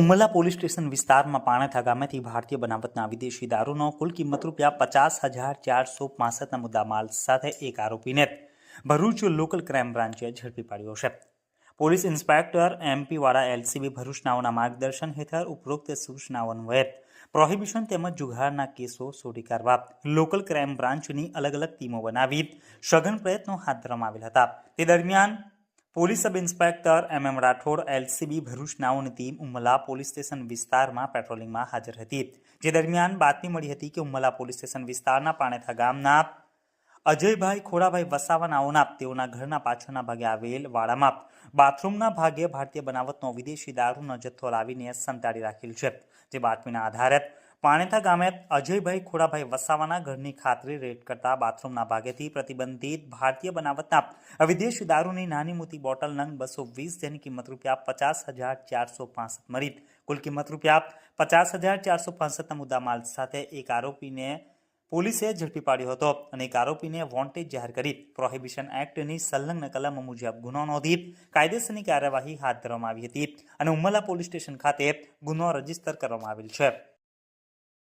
Umalla police station વિસ્તારમાં પાણેથા ગામેથી ભારતીય બનાવટના વિદેશી દારૂનો કુલ કિંમત રૂપિયા પચાસ હજાર ચારસો પાસઠના મુદ્દામાલ સાથે એક આરોપીને ભરૂચ લોકલ ક્રાઇમ બ્રાન્ચે ઝડપી પાડ્યો છે. પોલીસ ઇન્સ્પેક્ટર એમપી વાળા એલસીબી ભરૂચનાઓના માર્ગદર્શન હેઠળ ઉપરોક્ત સૂચનાઓ અન્વયે પ્રોહિબિશન તેમજ જુગારના કેસો શોધી કાઢવા લોકલ ક્રાઇમ બ્રાન્ચની અલગ અલગ ટીમો બનાવી સઘન પ્રયત્નો હાથ ધરવામાં આવેલ હતા. તે દરમિયાન police sub inspector M M Rathod, LCB, Bharuch નાઓની team Umalla police station વિસ્તારમાં પેટ્રોલિંગમાં હાજર હતી. જે દરમિયાન બાતમી મળી હતી કે ઉમલા પોલીસ સ્ટેશન વિસ્તારના પાણેથા ગામના અજયભાઈ ખોડાભાઈ વસાવા નાઓના તેઓના ઘરના પાછળના ભાગે આવેલ વાડામાં બાથરૂમના ભાગે ભારતીય બનાવટનો વિદેશી દારૂનો જથ્થો લાવીને સંતાડી રાખેલ છે. જે બાતમીના આધારે પાણેથા ગામે અજયભાઈ ખોડાભાઈ વસાવાના ઘરની ખાતરી રેડ કરતા બાથરૂમના ભાગેથી પ્રતિબંધિત ભારતીય બનાવટના વિદેશી દારૂની નાની મોટી બોટલ નંગ બસો વીસ જેની કિંમત રૂપિયા પચાસ હજાર ચારસો પાસઠ મળી. કુલ કિંમત રૂપિયા પચાસ હજાર ચારસો પાસઠના મુદ્દામાલ સાથે એક આરોપીને પોલીસે ઝડપી પાડ્યો હતો અને એક આરોપીને વોન્ટેજ જાહેર કરી. પ્રોહિબિશન એક્ટની સંલગ્ન કલમ મુજબ ગુનો નોંધી કાયદેસરની કાર્યવાહી હાથ ધરવામાં આવી હતી અને ઉમલા પોલીસ સ્ટેશન ખાતે ગુનો રજિસ્ટર કરવામાં આવેલ છે.